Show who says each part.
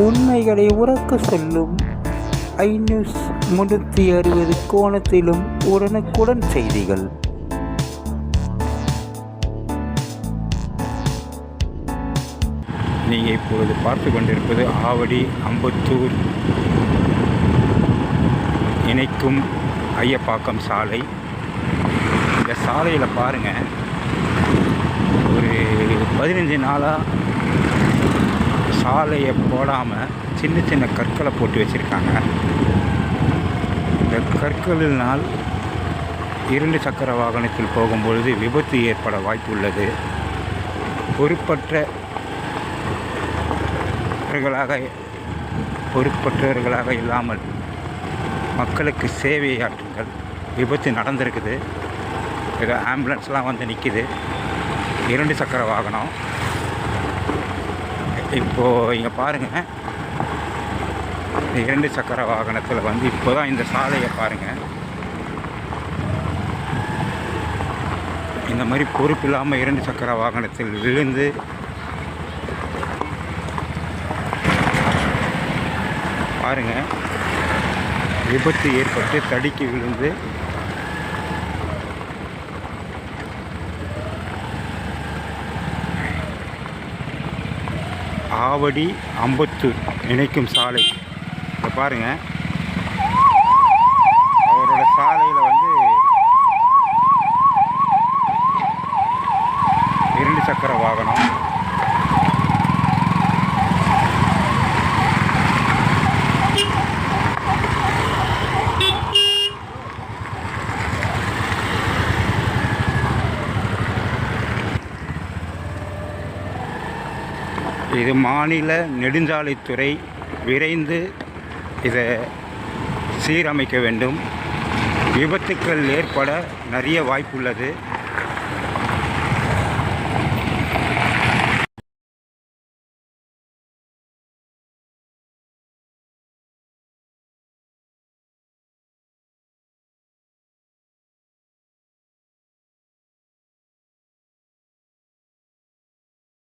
Speaker 1: உண்மைகளை உறக்க சொல்லும். ஐநூஸ் முன்னூற்றி அறுபது கோணத்திலும் உடனுக்குடன் செய்திகள்.
Speaker 2: நீங்கள் இப்பொழுது பார்த்து கொண்டிருப்பது ஆவடி அம்பத்தூர் இணைக்கும் ஐயப்பாக்கம் சாலை. இந்த சாலையில் பாருங்கள் ஒரு பதினஞ்சு நாளாக சாலையை போடாமல் சின்ன சின்ன கற்களை போட்டு வச்சுருக்காங்க. இந்த கற்களினால் இரண்டு சக்கர வாகனத்தில் போகும்பொழுது விபத்து ஏற்பட வாய்ப்பு உள்ளது பொறுப்பற்ற பொறுப்பற்றவர்களாக பொறுப்பற்றவர்களாக இல்லாமல் மக்களுக்கு சேவையாற்றுங்கள். விபத்து நடந்திருக்குது. ஏதோ ஆம்புலன்ஸ்லாம் வந்து நிற்கிது இரண்டு சக்கர வாகனம். இப்போது இங்கே பாருங்கள் இந்த இரண்டு சக்கர வாகனத்தில் வந்து இப்போ தான் இந்த சாலையை பாருங்கள் இந்த மாதிரி பொறுப்பு இல்லாமல் இரண்டு சக்கர வாகனத்தில் விழுந்து பாருங்கள் விபத்து ஏற்பட்டு தடுக்கி விழுந்து ஆவடி அம்பத்தூர் இணைக்கும் சாலை. இதை பாருங்கள் அவரோட சாலையில் வந்து இரண்டு சக்கர வாகனம் இது மாநில நெடுஞ்சாலைத்துறை விரைந்து இதை சீரமைக்க வேண்டும். விபத்துக்கள் ஏற்பட நிறைய வாய்ப்புள்ளது.